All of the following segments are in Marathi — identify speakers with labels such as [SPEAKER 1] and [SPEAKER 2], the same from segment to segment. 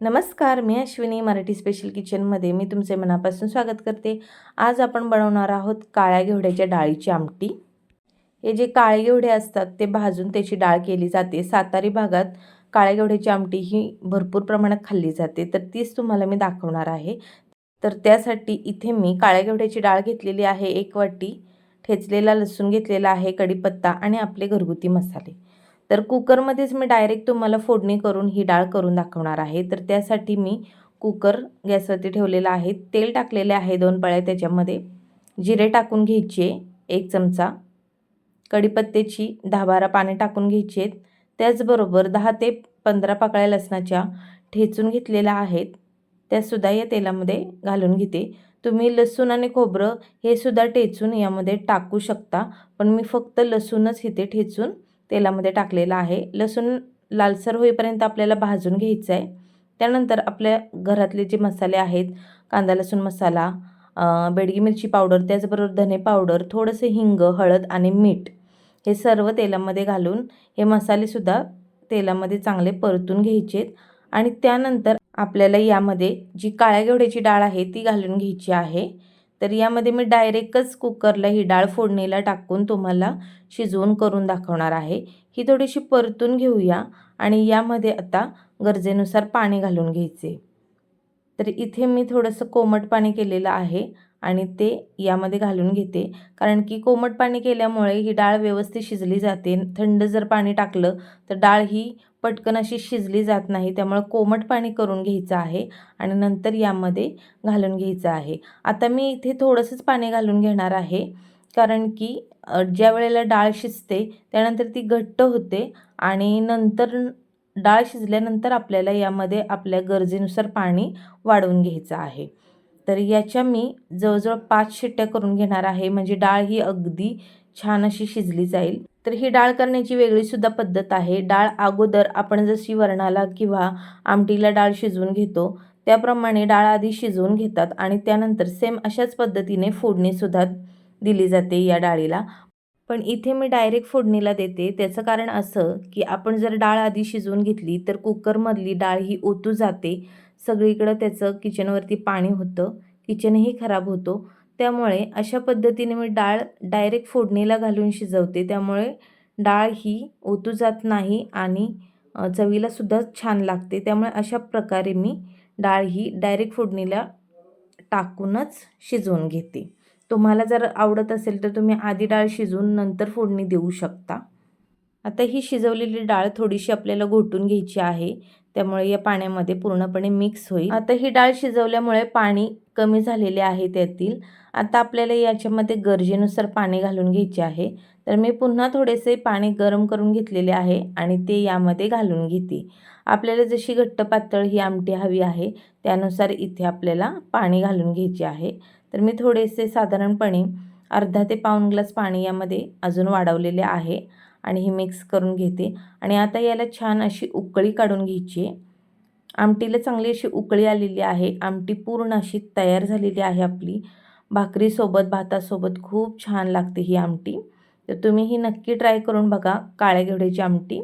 [SPEAKER 1] नमस्कार मी अश्विनी मराठी स्पेशल किचनमध्ये मी तुमचे मनापासून स्वागत करते. आज आपण बनवणार आहोत काळ्या घेवड्याच्या डाळीची आमटी. हे जे काळे घेवडे असतात ते भाजून त्याची डाळ केली जाते. सातारी भागात काळ्या घेवड्याची आमटी ही भरपूर प्रमाणात खाल्ली जाते. तर तीच तुम्हाला मी दाखवणार आहे. तर त्यासाठी इथे मी काळ्या घेवड्याची डाळ घेतलेली आहे. एक वाटी ठेचलेला लसूण घेतलेला आहे कढीपत्ता आणि आपले घरगुती मसाले. तर कुकरमध्येच मी डायरेक्ट तुम्हाला फोडणी करून ही डाळ करून दाखवणार आहे. तर त्यासाठी मी कुकर गॅसवरती ठेवलेला आहे. तेल टाकलेले आहे दोन पळ्या त्याच्यामध्ये. जिरे टाकून घ्यायचे एक चमचा. कढीपत्त्याची दहा बारा पाने टाकून घ्यायची आहेत. त्याचबरोबर दहा ते पंधरा पाकळ्या लसणाच्या ठेचून घेतलेल्या आहेत. त्यासुद्धा या तेलामध्ये घालून घेते. तुम्ही लसूण आणि खोबरं हे सुद्धा ठेचून यामध्ये टाकू शकता. पण मी फक्त लसूणच इथे ठेचून तेलामध्ये टाकलेला आहे. लसूण लालसर होईपर्यंत आपल्याला भाजून घ्यायचं आहे. त्यानंतर आपल्या घरातले जे मसाले आहेत कांदा लसूण मसाला बेडगी मिरची पावडर त्याचबरोबर धने पावडर थोडंसं हिंग हळद आणि मीठ हे सर्व तेलामध्ये घालून हे मसालेसुद्धा तेलामध्ये चांगले परतून घ्यायचे आणि त्यानंतर आपल्याला यामध्ये जी काळ्या घेवड्याची डाळ आहे ती घालून घ्यायची आहे. तर यामध्ये मी डायरेक्टच कुकरला ही डाळ फोडणीला टाकून तुम्हाला शिजवून करून दाखवणार आहे. ही थोडीशी परतून घेऊया आणि यामध्ये आता गरजेनुसार पाणी घालून घ्यायचे. तर इथे मी थोडंसं कोमट पाणी केलेलं आहे आणि ते यामध्ये घालून घेते. कारण की कोमट पाणी केल्यामुळे ही डाळ व्यवस्थित शिजली जाते. थंड जर पाणी टाकलं तर डाळ ही पटकन अशी शिजली जात नाही. त्यामुळे कोमट पाणी करून घ्यायचं आहे आणि नंतर यामध्ये घालून घ्यायचं आहे. आता मी इथे थोडंसंच पाणी घालून घेणार आहे कारण की ज्या वेळेला डाळ शिजते त्यानंतर ती घट्ट होते आणि नंतर डाळ शिजल्यानंतर आपल्याला यामध्ये आपल्या गरजेनुसार पाणी वाढवून घ्यायचं आहे. तर याच्या मी जवळजवळ पाच शिट्ट्या करून घेणार आहे. म्हणजे डाळ ही अगदी छान अशी शिजली जाईल. तर ही डाळ करण्याची वेगळीसुद्धा पद्धत आहे. डाळ अगोदर आपण जशी वरणाला किंवा आमटीला डाळ शिजवून घेतो त्याप्रमाणे डाळ आधी शिजवून घेतात आणि त्यानंतर सेम अशाच पद्धतीने फोडणीसुद्धा दिली जाते या डाळीला. पण इथे मी डायरेक्ट फोडणीला देते. त्याचं कारण असं की आपण जर डाळ आधी शिजवून घेतली तर कुकरमधली डाळ ही ओतू जाते. सगळीकडं त्याचं किचनवरती पाणी होतं. किचनही खराब होतो. त्यामुळे अशा पद्धतीने मी डाळ डायरेक्ट फोडणीला घालून शिजवते. त्यामुळे डाळ ही ओतू जात नाही आणि चवीलासुद्धा छान लागते. त्यामुळे अशा प्रकारे मी डाळ ही डायरेक्ट फोडणीला टाकूनच शिजवून घेते. तुम्हाला जर आवडत असेल तर तुम्ही आधी डाळ शिजवून नंतर फोडणी देऊ शकता. आता ही शिजवलेली डाळ थोडीशी आपल्याला घोटून घ्यायची आहे. त्यामुळे या पाण्यामध्ये पूर्णपणे मिक्स होईल. आता ही डाळ शिजवल्यामुळे पाणी कमी झालेले आहे त्यातील. आता आपल्याला याच्यामध्ये गरजेनुसार पाणी घालून घ्यायचे आहे. तर मी पुन्हा थोडेसे पाणी गरम करून घेतलेले आहे आणि ते यामध्ये घालून घेते. आपल्याला जशी घट्ट पातळ ही आमटी हवी आहे त्यानुसार इथे आपल्याला पाणी घालून घ्यायचे आहे. तर मी थोडेसे साधारणपणे अर्धा ते पाऊण ग्लास पाणी यामध्ये अजून वाढवलेले आहे. आणि हे मिक्स करून घेते. आणि आता याला छान अशी उकळी काढून घ्यायची. आमटीला चांगली अशी उकळी आलेली आहे. आमटी पूर्ण अशी तयार झालेली आहे आपली. भाकरीसोबत भातासोबत खूप छान लागते ही आमटी. तर तुम्ही ही नक्की ट्राय करून बघा काळ्या घेवड्याची आमटी.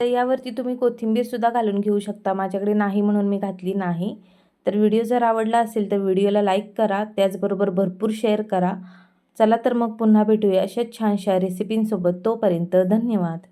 [SPEAKER 1] तर यावरती तुम्ही कोथिंबीरसुद्धा घालून घेऊ शकता. माझ्याकडे नाही म्हणून मी घातली नाही. तर व्हिडिओ जर आवडला असेल तर व्हिडिओला लाईक करा. त्याचबरोबर भरपूर शेअर करा. चला तर मग पुन्हा भेटूया अशाच छानशा रेसिपींसोबत तोपर्यंत धन्यवाद.